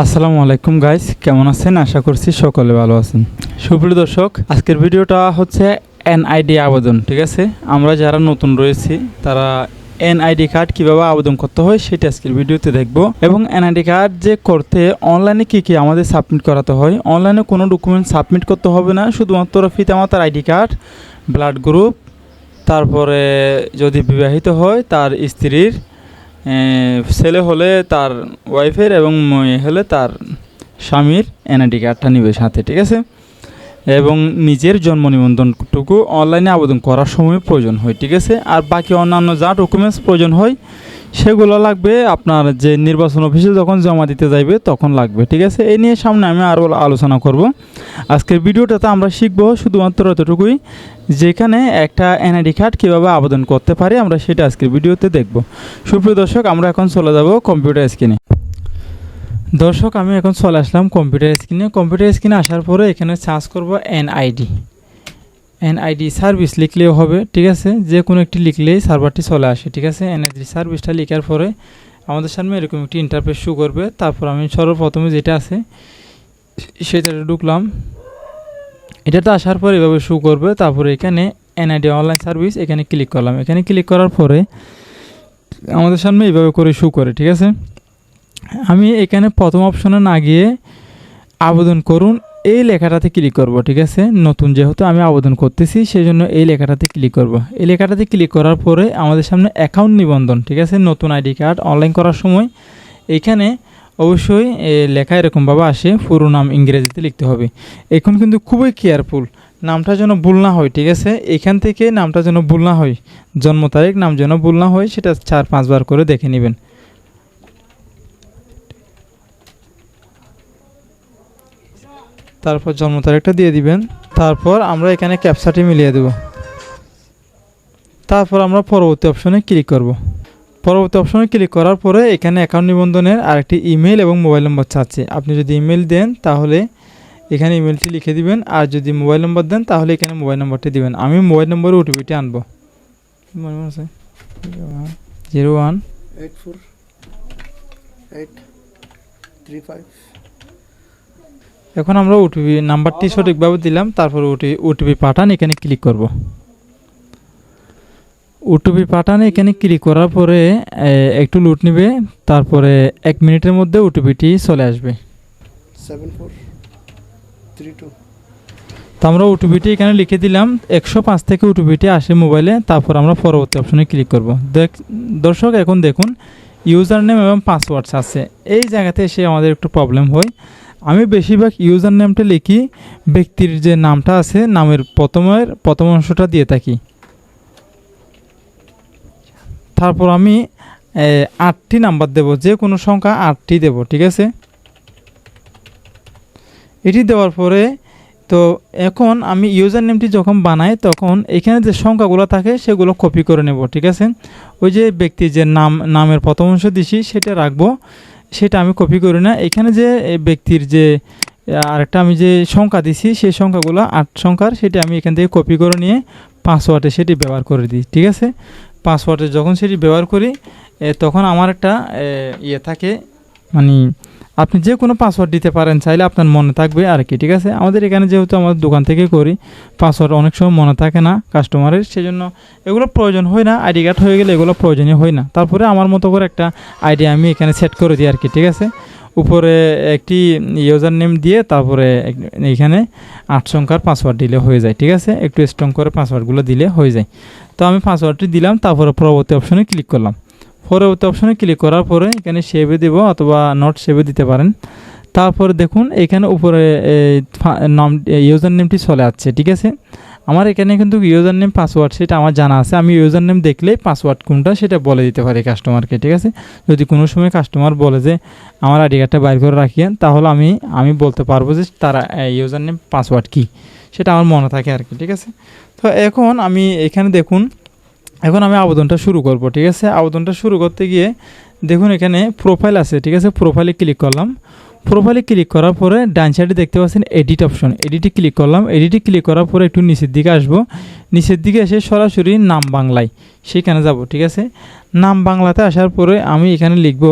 আসসালামু আলাইকুম গাইস কেমন আছেন? আশা করছি সকলে ভালো আছেন। সুপ্রিয় দর্শক, আজকের ভিডিওটা হচ্ছে এনআইডি আবেদন, ঠিক আছে? আমরা যারা নতুন রয়েছি, তারা এনআইডি কার্ড কীভাবে আবেদন করতে হয় সেটা আজকের ভিডিওতে দেখব। এবং এনআইডি কার্ড যে করতে অনলাইনে কি কি আমাদের সাবমিট করাতে হয় অনলাইনে কোনো ডকুমেন্ট সাবমিট করতে হবে না, শুধুমাত্র পিতামাতার আইডি কার্ড ব্লাড গ্রুপ তারপরে যদি বিবাহিত হয়, তার স্ত্রীর ছেলে হলে তার ওয়াইফের এবং মেয়ে হলে তার স্বামীর এনআইডি কার্ডটা নিবে সাথে, ঠিক আছে? এবং নিজের জন্ম নিবন্ধনটুকু অনলাইনে আবেদন করার সময় প্রয়োজন হয়, ঠিক আছে? আর বাকি অন্যান্য যা ডকুমেন্টস প্রয়োজন হয়, সেগুলো লাগবে আপনার যে নির্বাচন অফিসে যখন জমা দিতে যাইবে তখন লাগবে, ঠিক আছে? এই নিয়ে সামনে আমি আরও আলোচনা করব। আজকের ভিডিওটাতে আমরা শিখব শুধুমাত্র এতটুকুই, যেখানে একটা এনআইডি কার্ড কীভাবে আবেদন করতে পারি, আমরা সেটা আজকের ভিডিওতে দেখব। সুপ্রিয় দর্শক, আমরা এখন চলে যাব কম্পিউটার স্ক্রিনে দর্শক, আমি এখন চলে আসলাম কম্পিউটার স্ক্রিনে কম্পিউটার স্ক্রিনে আসার পরে এখানে সার্চ করব এনআইডি এনআইডি সার্ভিস লিখলেও হবে, ঠিক আছে? যে কোনো একটি লিখলেই সার্ভারটি চলে আসে, ঠিক আছে? এনআইডি সার্ভিসটা লেখার পরে আমাদের সামনে এরকম একটি ইন্টারফেস শো করবে। তারপর আমি সর্বপ্রথমে যেটা আছে সেটা ঢুকলাম। এটাতে আসার পর এভাবে শো করবে। তারপরে এখানে এনআইডি অনলাইন সার্ভিস এখানে ক্লিক করলাম। এখানে ক্লিক করার পরে আমাদের সামনে এইভাবে করে শু করে, ঠিক আছে? আমি এখানে প্রথম অপশনে না গিয়ে আবেদন করুন, এই লেখাটাতে ক্লিক করব, ঠিক আছে? নতুন যেহেতু আমি আবেদন করতেছি সেই জন্য এই লেখাটাতে ক্লিক করব। এই লেখাটাতে ক্লিক করার পরে আমাদের সামনে অ্যাকাউন্ট নিবন্ধন, ঠিক আছে? নতুন আইডি কার্ড অনলাইন করার সময় এখানে অবশ্যই লেখা এরকমভাবে আসে, পুরো নাম ইংরেজিতে লিখতে হবে। এখন কিন্তু খুবই কেয়ারফুল নামটা যেন ভুল না হয়, ঠিক আছে? এখান থেকে নামটা যেন ভুল না হয়, জন্ম তারিখ, নাম যেন ভুল না হয়, সেটা চার পাঁচবার করে দেখে নেবেন। তারপর জন্ম তারিখটা দিয়ে দিবেন। তারপর আমরা এখানে ক্যাপসাটি মিলিয়ে দেব। তারপর আমরা পরবর্তী অপশনে ক্লিক করব। পরবর্তী অপশনে ক্লিক করার পরে এখানে অ্যাকাউন্ট নিবন্ধনের আরেকটি ইমেল এবং মোবাইল নম্বর চাচ্ছে আপনি যদি ইমেল দেন তাহলে এখানে ইমেলটি লিখে দিবেন। আর যদি মোবাইল নম্বর দেন তাহলে এখানে মোবাইল নম্বরটি দিবেন। আমি মোবাইল নম্বরে ওটিপিটি আনব। Zero one eight four eight three five এখন আমরা ওটিপি নাম্বারটি সঠিকভাবে দিলাম তারপর ওটি ওটিপি পাঠান এখানে ক্লিক করব। ওটিপি পাঠান এখানে ক্লিক করার পরে একটু লুট নেবে তারপরে এক মিনিটের মধ্যে ওটিপিটি চলে আসবে। তো আমরা ওটিপিটি এখানে লিখে দিলাম একশো পাঁচ থেকে ওটিপিটি আসে মোবাইলে তারপর আমরা পরবর্তী অপশনে ক্লিক করব। দেখ দর্শক এখন দেখুন ইউজার নেম এবং পাসওয়ার্ডস আছে। এই জায়গাতে এসে আমাদের একটু প্রবলেম হয়। আমি বেশিরভাগ ইউজার নেমটা লিখি, ব্যক্তির যে নামটা আছে, নামের প্রথমের, প্রথম অংশটা দিয়ে থাকি। তারপর আমি আটটি নাম্বার দেব, যে কোনো সংখ্যা আটটি দেব, ঠিক আছে? এটি দেওয়ার পরে, তো এখন আমি ইউজার নেমটি যখন বানাই, তখন এখানে যে সংখ্যাগুলো থাকে, সেগুলো কপি করে নেব, ঠিক আছে? ওই যে ব্যক্তির যে নাম, নামের প্রথম অংশ দিছি, সেটা রাখব। সেটা আমি কপি করি না। এখানে যে ব্যক্তির যে আরেকটা আমি যে সংখ্যা দিছি, সেই সংখ্যাগুলো আট সংখ্যার, সেটা আমি এখান থেকে কপি করে নিয়ে পাসওয়ার্ডে সেটি ব্যবহার করে দিই, ঠিক আছে? পাসওয়ার্ডে যখন সেটি ব্যবহার করি তখন আমার একটা ইয়ে থাকে মানে আপনি যে কোনো পাসওয়ার্ড দিতে পারেন, চাইলে আপনার মনে থাকবে আর কি, ঠিক আছে? আমাদের এখানে যেহেতু আমাদের দোকান থেকে করি পাসওয়ার্ড অনেক সময় মনে থাকে না কাস্টমারের সেজন্য এগুলো প্রয়োজন হয় না আইডি কার্ড হয়ে গেলে এগুলো প্রয়োজনীয় হয় না। তারপরে আমার মতো করে একটা আইডি আমি এখানে সেট করে দিই আর কি, ঠিক আছে? উপরে একটি ইউজার নেম দিয়ে তারপরে এখানে আট সংখ্যার পাসওয়ার্ড দিলে হয়ে যায়, ঠিক আছে? একটু স্ট্রং করে পাসওয়ার্ডগুলো দিলে হয়ে যায়। তো আমি পাসওয়ার্ডটি দিলাম, তারপরে পরবর্তী অপশনে ক্লিক করলাম। পরবর্তী অপশনে ক্লিক করার পরে এখানে সেভে দেব অথবা নট সেভে দিতে পারেন। তারপর দেখুন এখানে উপরে নাম ইউজার নেমটি চলে আসছে, ঠিক আছে? আমার এখানে কিন্তু ইউজার নেম পাসওয়ার্ড সেটা আমার জানা আছে। আমি ইউজার নেম দেখলেই পাসওয়ার্ড কোনটা সেটা বলে দিতে পারি কাস্টমারকে ঠিক আছে? যদি কোনো সময় কাস্টমার বলে যে, আমার আইডি কার্ডটা বাইর করে রাখিয়েন, তাহলে আমি আমি বলতে পারব যে তারা ইউজার নেম পাসওয়ার্ড কী? সেটা আমার মনে থাকে আর কি, ঠিক আছে? তো এখন আমি এখানে দেখুন এখন আমি আবেদনটা শুরু করব, ঠিক আছে? আবেদনটা শুরু করতে গিয়ে দেখুন এখানে প্রোফাইল আছে, ঠিক আছে? প্রোফাইলে ক্লিক করলাম। প্রোফাইলে ক্লিক করার পরে ডান সাইডে দেখতে পাচ্ছেন এডিট অপশন এডিটে ক্লিক করলাম। এডিটে ক্লিক করার পরে একটু নিচের দিকে আসব। নিচের দিকে এসে সরাসরি নাম বাংলায়, সেখানে যাব, ঠিক আছে? নাম বাংলাতে আসার পরে আমি এখানে লিখব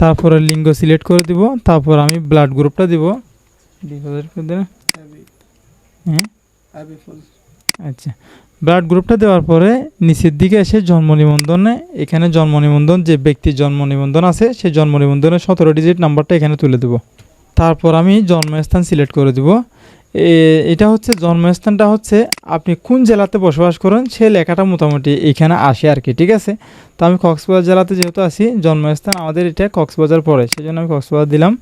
তারপরে লিঙ্গ সিলেক্ট করে দিব, তারপর আমি ব্লাড গ্রুপটা দিব ডিপোজিট করে দিলে AB. হ্যাঁ আচ্ছা। ব্লাড গ্রুপটা দেওয়ার পরে নিচের দিকে এসে জন্ম নিবন্ধনে এখানে জন্ম নিবন্ধন যে ব্যক্তির জন্ম নিবন্ধন আছে সেই জন্ম নিবন্ধনের সতেরো ডিজিট নাম্বারটা এখানে তুলে দেব। তারপর আমি জন্মস্থান সিলেক্ট করে দেব। এ- এটা হচ্ছে জন্মস্থানটা হচ্ছে আপনি কোন জেলাতে বসবাস করেন সেই লেখাটা মোটামুটি এখানে আসে আর কি ঠিক আছে? তো আমি কক্সবাজার জেলাতে যেহেতু আছি জন্মস্থান আমাদের এটা কক্সবাজার পড়ে সেই জন্য আমি কক্সবাজার দিলাম।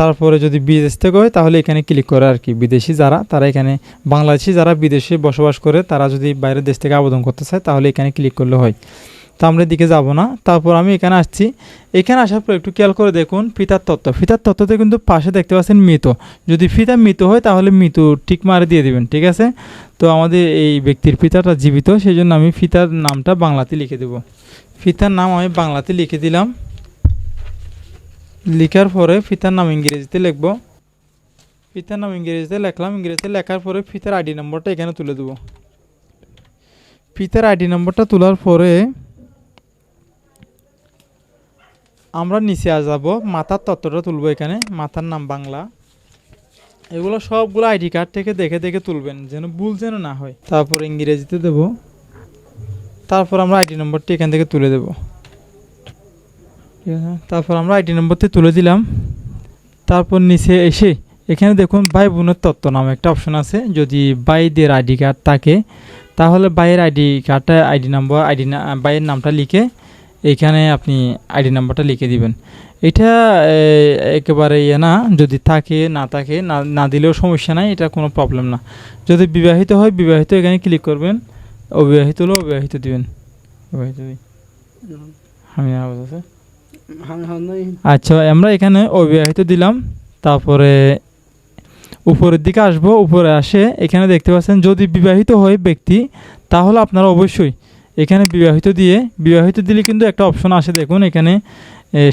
তারপরে যদি বিদেশ থেকে হয়, তাহলে এখানে ক্লিক করে আর কি। বিদেশি যারা, তারা এখানে, বাংলাদেশি যারা বিদেশে বসবাস করে, তারা যদি বাইরের দেশ থেকে আবেদন করতে চায়, তাহলে এখানে ক্লিক করলে হয়। তো আমরা এদিকে যাব না। তারপর আমি এখানে আসছি। এখানে আসার পর একটু খেয়াল করে দেখুন ফিতার তত্ত্ব। ফিতার তত্ত্বতে কিন্তু পাশে দেখতে পাচ্ছেন মৃত। যদি ফিতা মৃত হয়, তাহলে মৃত টিক মারে দিয়ে দিবেন, ঠিক আছে? তো আমাদের এই ব্যক্তির পিতাটা জীবিত সেই জন্য আমি ফিতার নামটা বাংলাতে লিখে দেব। ফিতার নাম আমি বাংলাতে লিখে দিলাম। লিখার পরে ফিতার নাম ইংরেজিতে লিখব। ফিতার নাম ইংরেজিতে লেখলাম, ইংরেজিতে লেখার পরে ফিতার আইডি নম্বরটা এখানে তুলে দেবো। ফিতার আইডি নম্বরটা তোলার পরে আমরা নিচে যাব, মাথার তত্ত্বটা তুলবো এখানে, মাথার নাম বাংলা। এগুলো সবগুলো আইডি কার্ড থেকে দেখে দেখে তুলবেন, যেন ভুল যেন না হয়। তারপর ইংরেজিতে দেব। তারপর আমরা আইডি নম্বরটি এখান থেকে তুলে দেব। ঠিক আছে তারপর আমরা আইডি নম্বরটি তুলে দিলাম। তারপর নিচে এসে এখানে দেখুন ভাই বোনের তত্ত্ব নামে একটা অপশন আছে। যদি বাইদের আইডি কার্ড থাকে তাহলে বাইয়ের আইডি কার্ডটা আইডি নম্বর আইডি বাইয়ের নামটা লিখে এইখানে আপনি আইডি নাম্বারটা লিখে দিবেন। এটা একেবারে ইয়ে না যদি থাকে না থাকে না না দিলেও সমস্যা নাই এটা কোনো প্রবলেম না। যদি বিবাহিত হয় বিবাহিত এখানে ক্লিক করবেন। অবিবাহিত হলেও অবিবাহিত দিবেন। অবিবাহিত দিই আমি আওয়াজ আছে। আচ্ছা আমরা এখানে অবিবাহিত দিলাম, তারপরে উপরের দিকে আসব, উপরে আসে, এখানে দেখতে পাচ্ছেন, যদি বিবাহিত হয় ব্যক্তি, তাহলে আপনারা অবশ্যই এখানে বিবাহিত দিয়ে, বিবাহিত দিলে কিন্তু একটা অপশন আসে দেখুন, এখানে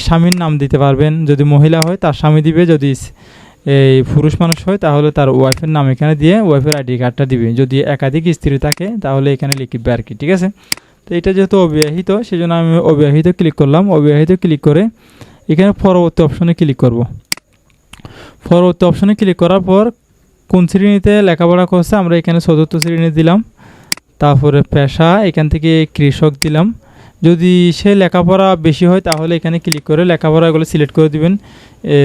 স্বামীর নাম দিতে পারবেন, যদি মহিলা হয়, তার স্বামী দিবে, যদি এই পুরুষ মানুষ হয়, তাহলে তার ওয়াইফের নাম এখানে দিয়ে, ওয়াইফের আইডি কার্ডটা দিবে, যদি একাধিক স্ত্রী থাকে, তাহলে এখানে লিখবে আর কি, ঠিক আছে? তো এটা যেহেতু অবিবাহিত সেজন্য আমি অবিবাহিত ক্লিক করলাম। অবিবাহিত ক্লিক করে এখানে পরবর্তী অপশনে ক্লিক করব। পরবর্তী অপশনে ক্লিক করার পর কোন শ্রেণীতে লেখাপড়া করছে, আমরা এখানে চতুর্থ শ্রেণি দিলাম। তারপরে পেশা, এখান থেকে কৃষক দিলাম। যদি সে লেখাপড়া বেশি হয়, তাহলে এখানে ক্লিক করে লেখাপড়া এগুলো সিলেক্ট করে দিবেন।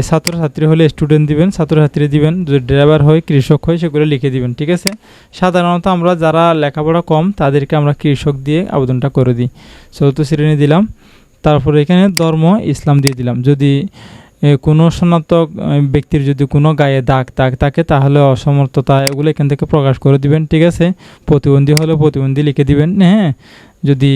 ছাত্র ছাত্রছাত্রী হলে স্টুডেন্ট দিবেন, ছাত্রছাত্রী দিবেন, যদি ড্রাইভার হয়, কৃষক হয়, সেগুলো লিখে দিবেন, ঠিক আছে? সাধারণত আমরা যারা লেখাপড়া কম, তাদেরকে আমরা কৃষক দিয়ে আবেদনটা করে দিই। চতুর্থ শ্রেণি দিলাম, তারপরে এখানে ধর্ম, ইসলাম দিয়ে দিলাম। যদি কোনো স্নাতক ব্যক্তির যদি কোনো গায়ে দাগ দাগ থাকে, তাহলে অসমর্থতা এগুলো এখান থেকে প্রকাশ করে দিবেন, ঠিক আছে? প্রতিবন্ধী হলে প্রতিবন্ধী লিখে দিবেন হ্যাঁ? যদি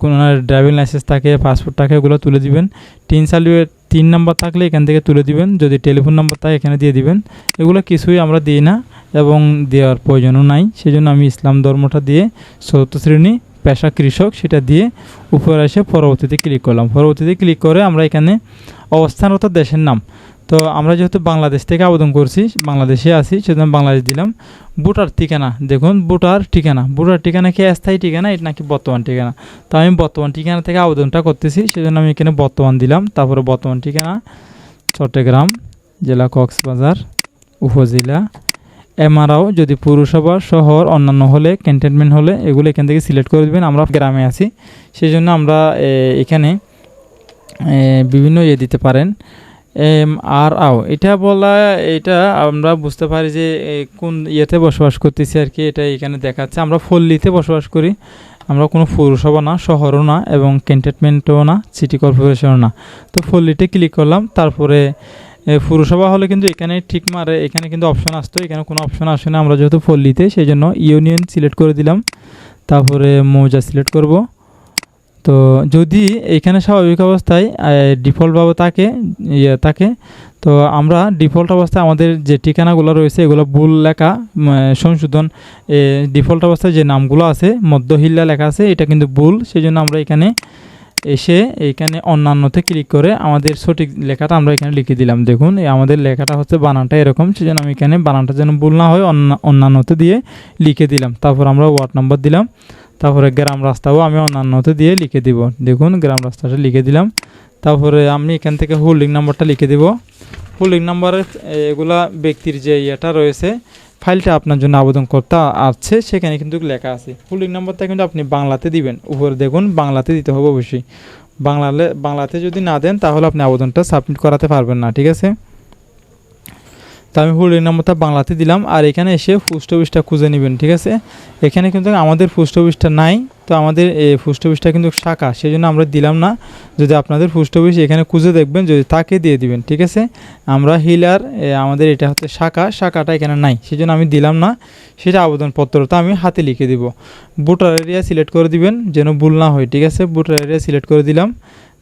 কোনো ড্রাইভিং লাইসেন্স থাকে, পাসপোর্ট থাকে, এগুলো তুলে দিবেন। তিন সালে, তিন নাম্বার থাকলে এখান থেকে তুলে দিবেন, যদি টেলিফোন নাম্বার থাকে, এখানে দিয়ে দিবেন। এগুলো কিছুই আমরা দিই না এবং দেওয়ার প্রয়োজনও নাই। সেই জন্য আমি ইসলাম ধর্মটা দিয়ে চতুর্থ শ্রেণি পেশা কৃষক, সেটা দিয়ে উপরে এসে পরবর্তীতে ক্লিক করলাম। পরবর্তীতে ক্লিক করে আমরা এখানে অবস্থানরত দেশের নাম। তো আমরা যেহেতু বাংলাদেশ থেকে আবেদন করছি, বাংলাদেশে আছি, সেজন্য বাংলাদেশ দিলাম। ভোটার ঠিকানা, দেখুন ভোটার ঠিকানা। ভোটার ঠিকানা কি স্থায়ী ঠিকানা, এটা নাকি বর্তমান ঠিকানা? তো আমি বর্তমান ঠিকানা থেকে আবেদনটা করতেছি, সেজন্য আমি এখানে বর্তমান দিলাম। তারপরে বর্তমান ঠিকানা, চট্টগ্রাম জেলা কক্সবাজার উপজেলা এমআরআও যদি পুরসভা, শহর, অন্যান্য হলে ক্যান্টনমেন্ট হলে, এগুলো এখান থেকে সিলেক্ট করে দেবেন। আমরা গ্রামে আছি। সেই জন্য আমরা এখানে বিভিন্ন ইয়ে দিতে পারেন। এম আর আও এটা বলা, এটা আমরা বুঝতে পারি যে কোন ইয়েতে বসবাস করতেছি আর কি, এটা এখানে দেখাচ্ছে। আমরা ফল্লিতে বসবাস করি। আমরা কোনো পৌরসভা না, শহরও না এবং ক্যান্টনমেন্টও না সিটি কর্পোরেশনও না। তো ফল্লিতে ক্লিক করলাম, তারপরে পুরসভা হলে কিন্তু এখানে ঠিক মারে, এখানে কিন্তু অপশন আসতো, এখানে কোনো অপশন আসে না। আমরা যেহেতু পল্লীতে সেই জন্য ইউনিয়ন সিলেক্ট করে দিলাম। তারপরে মৌজা সিলেক্ট করব। তো যদি এখানে স্বাভাবিক অবস্থায় ডিফল্টভাবে থাকে ইয়ে থাকে, তো আমরা ডিফল্ট অবস্থায় আমাদের যে ঠিকানাগুলো রয়েছে, এগুলো ভুল লেখা সংশোধন ডিফল্ট অবস্থায় যে নামগুলো আছে, মধ্যহিল্লা লেখা আছে, এটা কিন্তু ভুল। সেই জন্য আমরা এখানে এসে এইখানে অন্যান্যতে ক্লিক করে আমাদের সঠিক লেখাটা আমরা এখানে লিখে দিলাম। দেখুন আমাদের লেখাটা হচ্ছে বানানটা এরকম, সেজন্য আমি এখানে বানানটা যেন ভুল না হয় অন্য- অন্যান্যতে দিয়ে লিখে দিলাম। তারপর আমরা ওয়ার্ড নাম্বার দিলাম। তারপরে গ্রাম রাস্তাও আমি অন্যান্যতে দিয়ে লিখে দিব। দেখুন, গ্রাম রাস্তাটা লিখে দিলাম। তারপরে আমি এখান থেকে হোল্ডিং নাম্বারটা লিখে দেব। হোল্ডিং নাম্বারের এগুলা ব্যক্তির যে ইয়েটা রয়েছে ফাইলটা আপনার জন্য আবেদন করতে আছে, সেখানে কিন্তু লেখা আছে। হোল্ডিং নম্বরটা কিন্তু আপনি বাংলাতে দিবেন। উপরে দেখুন, বাংলাতে দিতে হবে অবশ্যই। বাংলালে বাংলাতে যদি না দেন, তাহলে আপনি আবেদনটা সাবমিট করাতে পারবেন না, ঠিক আছে? তো আমি হোল্ডিং নাম্বারটা বাংলাতে দিলাম, আর এখানে এসে পোস্ট অফিসটা খুঁজে নেবেন, ঠিক আছে? এখানে কিন্তু আমাদের পোস্ট অফিসটা নাই, তো আমাদের এই পোস্ট অফিসটা কিন্তু শাখা সেই জন্য আমরা দিলাম না। যদি আপনাদের পোস্ট অফিস এখানে খুঁজে দেখবেন, যদি তাকে দিয়ে দিবেন, ঠিক আছে? আমরা হিলার আমাদের এটা হচ্ছে শাখা, শাখাটা এখানে নাই সেই জন্য আমি দিলাম না। সেটা আবেদনপত্রটা আমি হাতে লিখে দিব। ভোটার এরিয়া সিলেক্ট করে দিবেন, যেন ভুল না হয়, ঠিক আছে? ভোটার এরিয়া সিলেক্ট করে দিলাম।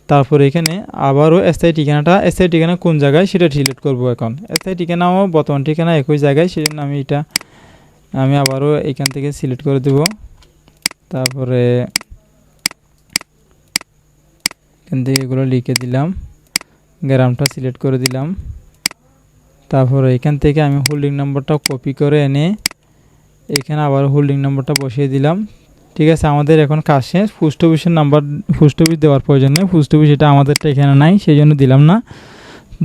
তারপরে এখানে আবারও এসআই ঠিকানাটা এসআই ঠিকানা কোন জায়গায় সেটা সিলেক্ট করব এখন। এসআই ঠিকানাও বর্তমান ঠিকানা একই জায়গায় সেই জন্য আমি এটা, আমি আবারও এখান থেকে সিলেক্ট করে দেব। তারপরে এখান থেকে এগুলো লিখে দিলাম, গ্রামটা সিলেক্ট করে দিলাম। তারপরে এখান থেকে আমি হোল্ডিং নাম্বারটা কপি করে এনে এখানে আবার হোল্ডিং নাম্বারটা বসিয়ে দিলাম। ঠিক আছে, আমাদের এখন কাজ শেষ। পোস্ট অফিসের নাম্বার পোস্ট অফিস দেওয়ার প্রয়োজন নেই। পোস্ট অফিস এটা আমাদেরটা এখানে নাই সেই জন্য দিলাম না।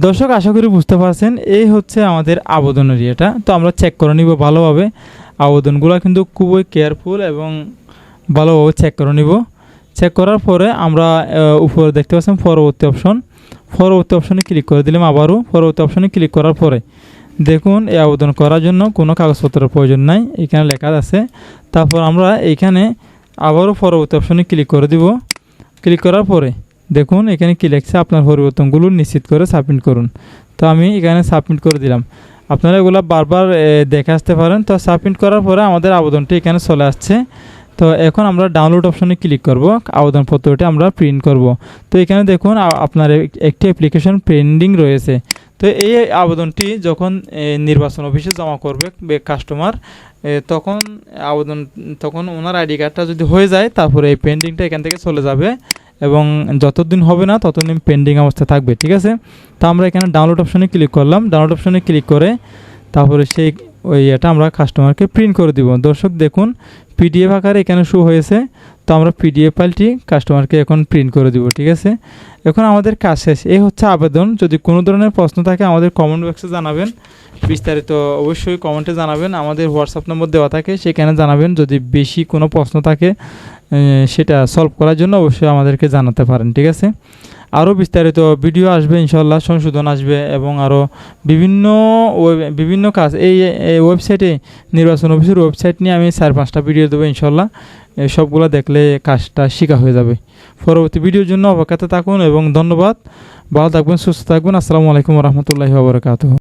দর্শক, আশা করি বুঝতে পারছেন, এই হচ্ছে আমাদের আবেদনের ইয়েটা। তো আমরা চেক করে নিব ভালোভাবে। আবেদনগুলো কিন্তু খুবই কেয়ারফুল এবং ভালোভাবে চেক করে নিব। চেক করার পরে আমরা উপরে দেখতে পাচ্ছেন, পরবর্তী অপশন পরবর্তী অপশনে ক্লিক করে দিলাম আবারও। পরবর্তী অপশনে ক্লিক করার পরে দেখুন, এই আবেদন করার জন্য কোনো কাগজপত্রের প্রয়োজন নাই। এখানে লেখা আছে। তারপর আমরা এইখানে আবারও পরবর্তী অপশনে ক্লিক করে দিব। ক্লিক করার পরে দেখুন, এখানে কি লেখছে? আপনার পরিবর্তনগুলো নিশ্চিত করে সাবমিট করুন। তো আমি এখানে সাবমিট করে দিলাম। আপনারা এগুলো বারবার দেখে আসতে পারেন। তো সাবমিট করার পরে আমাদের আবেদনটি এখানে চলে আসছে। তো এখন আমরা ডাউনলোড অপশনে ক্লিক করব। আবেদনপত্রটি আমরা প্রিন্ট করব। তো এখানে দেখুন আপনার একটি অ্যাপ্লিকেশন পেন্ডিং রয়েছে। তো এই আবেদনটি যখন নির্বাচন অফিসে জমা করবে কাস্টমার তখন আবেদন, তখন ওনার আইডি কার্ডটা যদি হয়ে যায়, তারপরে এই পেন্ডিংটা এখান থেকে চলে যাবে এবং যতদিন হবে না, ততদিন পেন্ডিং অবস্থা থাকবে, ঠিক আছে? তা আমরা এখানে ডাউনলোড অপশনে ক্লিক করলাম। ডাউনলোড অপশনে ক্লিক করে তারপরে সেই ওই এটা আমরা কাস্টমারকে প্রিন্ট করে দিব। দর্শক, দেখুন পিডিএফ আকারে এখানে শো হয়েছে। তো আমরা পিডিএফ ফাইলটি কাস্টমারকে এখন প্রিন্ট করে দিব, ঠিক আছে? এখন আমাদের কাজ শেষ। এই হচ্ছে আবেদন। যদি কোনো ধরনের প্রশ্ন থাকে, আমাদের কমেন্ট বক্সে জানাবেন। বিস্তারিত অবশ্যই কমেন্টে জানাবেন। আমাদের হোয়াটসঅ্যাপ নম্বর দেওয়া থাকে, সেখানে জানাবেন। যদি বেশি কোনো প্রশ্ন থাকে সেটা সলভ করার জন্য অবশ্যই আমাদেরকে জানাতে পারেন, ঠিক আছে? আরও বিস্তারিত ভিডিও আসবে ইনশাল্লাহ সংশোধন আসবে এবং আরও বিভিন্ন বিভিন্ন কাজ, এই ওয়েবসাইটে নির্বাচন অফিসের ওয়েবসাইট নিয়ে আমি চার পাঁচটা ভিডিও দেবো ইনশাল্লাহ সবগুলো দেখলে কাজটা শিখা হয়ে যাবে। পরবর্তী ভিডিওর জন্য অপেক্ষাতে থাকুন এবং ধন্যবাদ। ভালো থাকবেন, সুস্থ থাকবেন। আসসালামু আলাইকুম রহমতুল্লাহি ওবরাকাতুহ